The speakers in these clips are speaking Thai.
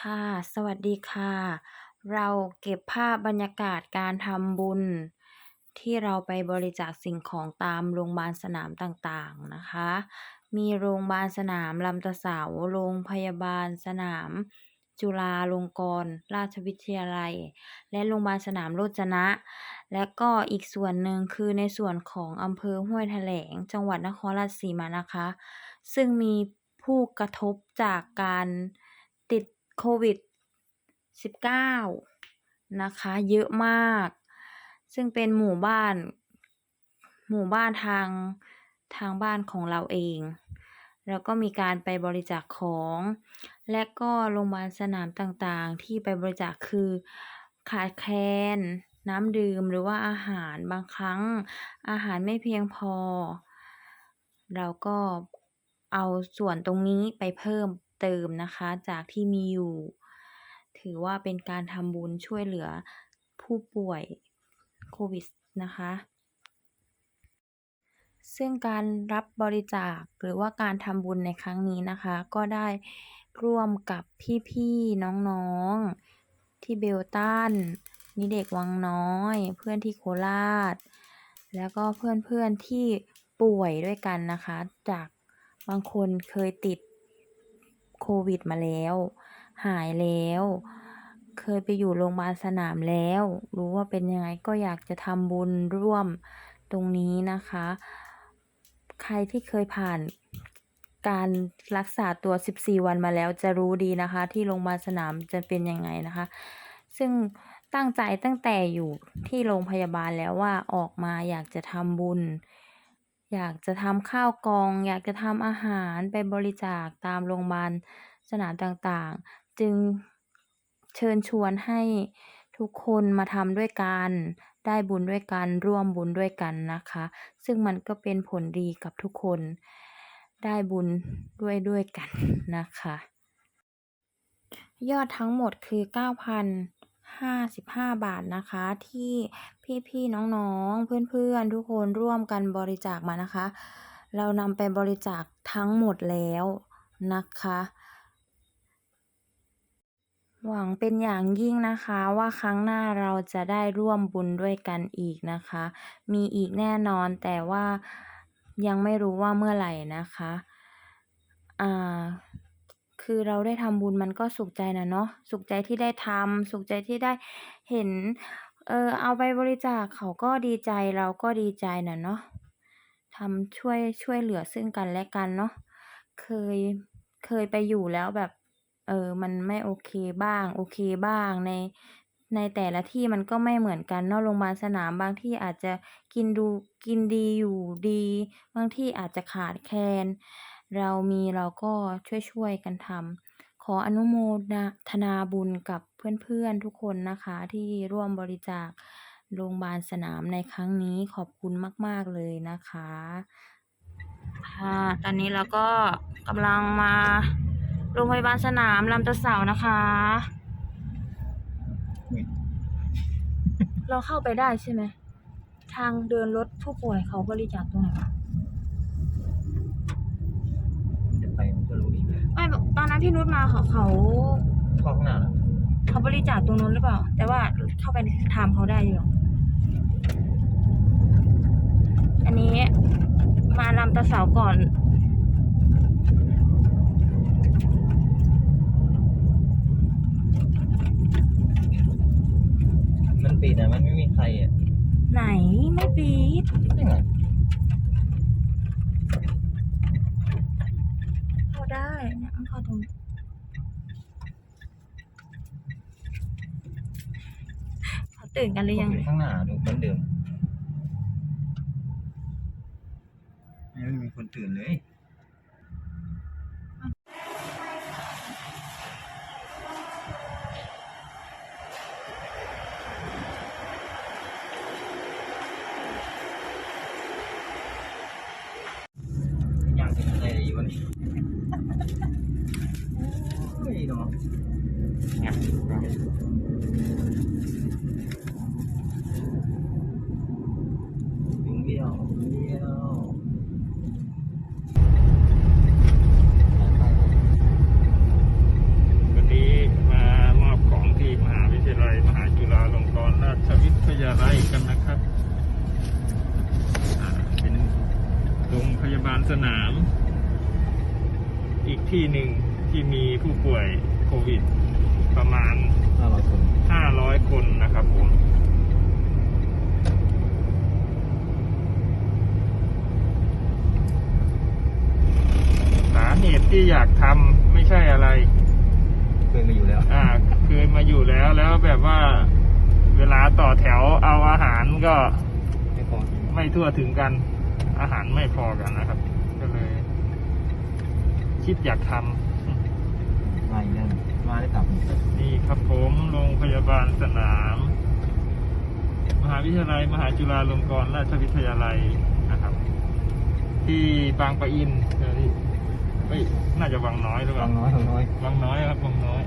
ค่ะ สวัสดีค่ะ เราเก็บภาพบรรยากาศการทำบุญ ที่เราไปบริจาคสิ่งของตามโรงพยาบาลสนามต่างๆนะคะ มีโรงพยาบาลสนามลำตะเสาโรงพยาบาลสนาม จุฬาลงกรณราชวิทยาลัย และโรงพยาบาลสนามโรจนะ และก็อีกส่วนหนึ่งคือในส่วนของอำเภอห้วยแถลง จังหวัดนครราชสีมานะคะ ซึ่งมีผู้กระทบจากการ โควิด -19 นะคะ เยอะมาก ซึ่งเป็นหมู่บ้าน หมู่บ้านทางทางบ้านของเราเอง แล้วก็มีการไปบริจาคของ และก็โรงพยาบาลสนามต่างๆ ที่ไปบริจาคคือขาดแคลนน้ำดื่มหรือว่าอาหารบางครั้งอาหารไม่เพียงพอ เราก็เอาส่วนตรงนี้ไปเพิ่ม เติมนะคะจากที่มีอยู่ ถือว่าเป็นการทำบุญช่วยเหลือผู้ป่วยโควิดนะคะซึ่งการรับบริจาคหรือว่าการทำบุญในครั้งนี้นะคะ ก็ได้ร่วมกับพี่ๆน้องๆ ที่เบลตันนิเด็กวังน้อย เพื่อนที่โคราช แล้วก็เพื่อนๆที่ป่วยด้วยกันนะคะ จากบางคนเคยติด วิดมาแล้ว หายแล้ว เคยไปอยู่โรงพยาบาลสนามแล้ว รู้ว่าเป็นยังไงก็อยากจะทำบุญร่วมตรงนี้นะคะ ใครที่เคยผ่านการรักษาตัว 14 วันมาแล้วจะรู้ดีนะคะ ที่โรงพยาบาลสนามจะเป็นยังไงนะคะ ซึ่งตั้งใจตั้งแต่อยู่ที่โรงพยาบาลแล้วว่าออกมาอยากจะทำบุญ อยากจะทำข้าวกล่อง อยากจะทำอาหารไปบริจาคตามโรงพยาบาลสนามต่าง ๆ จึงเชิญชวนให้ทุกคนมาทำด้วยกัน ได้บุญด้วยกัน ร่วมบุญด้วยกันนะคะ ซึ่งมันก็เป็นผลดีกับทุกคน ได้บุญด้วยด้วยกันนะคะ ยอดทั้งหมดคือ 55 บาทนะคะ ที่พี่ๆน้องๆ เพื่อนๆ ทุกคนร่วมกันบริจาคมานะคะ เรานำไปบริจาคทั้งหมดแล้วนะคะ หวังเป็นอย่างยิ่งนะคะว่าครั้งหน้าเราจะได้ร่วมบุญด้วยกันอีกนะคะ มีอีกแน่นอนแต่ว่ายังไม่รู้ว่าเมื่อไหร่นะคะ อ่า คือเราได้ทำบุญมันก็สุขใจนะเนาะสุขใจที่ได้ทำสุขใจที่ได้เห็น เออเอาไปบริจาคเขาก็ดีใจเราก็ดีใจนะเนาะทำช่วยช่วยเหลือซึ่งกันและกันเนาะเคยเคยไปอยู่แล้วแบบ เออมันไม่โอเคบ้าง โอเคบ้างในในแต่ละที่มันก็ไม่เหมือนกันเนาะโรงพยาบาลสนามบางที่อาจจะกินดูกินดีอยู่ดี บางที่อาจจะขาดแคลน เรามีเราก็ช่วยๆกันทำขออนุโมนาทนาบุญกับเพื่อนๆทุกคนนะคะ ที่ร่วมบริจาคโรงพยาบาลสนามในครั้งนี้ขอบคุณมาก ๆ เลยนะคะค่ะตอนนี้เราก็กำลังมาโรงพยาบาลสนามลำตะเสานะคะอุ๊ยเราเข้าไปได้ใช่ไหม ทางเดินรถผู้ป่วยเขาบริจาคตรงไหนวะ เดี๋ยวไปมันก็รู้เองแหละ ไม่ แบบตอนนั้นพี่นุชมาเขาเขาเข้าข้างหน้าน่ะเขาบริจาคตรงนู้นหรือเปล่า แต่ว่าเข้าไปถามเขาได้อยู่หรออันนี้มาลำตะเสาก่อนมันปิดอะมันไม่มีใครอะไหนไม่ปิดนี่ไง เข้าได้เนี่ยมันเข้าตรงนี้เขา ตื่นกันหรือยัง ข้างหน้าดูเหมือนเดิมไม่มีคนตื่นเลย ยเนาะวันนี้มามอบของที่มหาวิทยาลัย มหาจุฬาลงกรณราชวิทยาลัยกันนะครับอ่งพยาบาลสนาม อีกที่หนึ่ง ที่มีผู้ป่วยโควิด ประมาณห้าร้อยคน500 คนนะครับผมสาเหตุที่อยากทำไม่ใช่อะไร เคยมาอยู่แล้ว อ่า เคยมาอยู่แล้วแล้วแบบว่าเวลาต่อแถวเอาอาหารก็ไม่พอกินไม่ทั่วถึงกัน อาหารไม่พอกันนะครับ ก็เลย คิดอยากทำ มาอีกแล้วมาได้กลับนี่ครับผมโรงพยาบาลสนาม มหาวิทยาลัย มหาจุฬาลงกรณราชวิทยาลัยนะครับ ที่บางปะอินเดี๋ยวนี้เฮ้ยน่าจะวังน้อยหรือเปบาล่างน้อยบางน้อยวังน้อยครับวังน้อย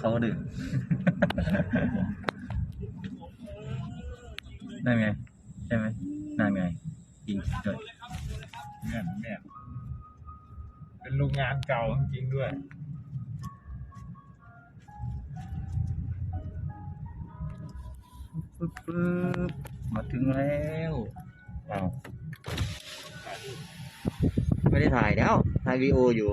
เขาดื่มนั่นไงใช่ไหม นั่นไงจริงด้วยแม่นแม่นเป็นโรงงานเก่าจริงๆด้วย ปึ๊บปึ๊บมาถึงแล้วอ้าวไม่ได้ถ่ายแล้วถ่ายวีดีโออยู่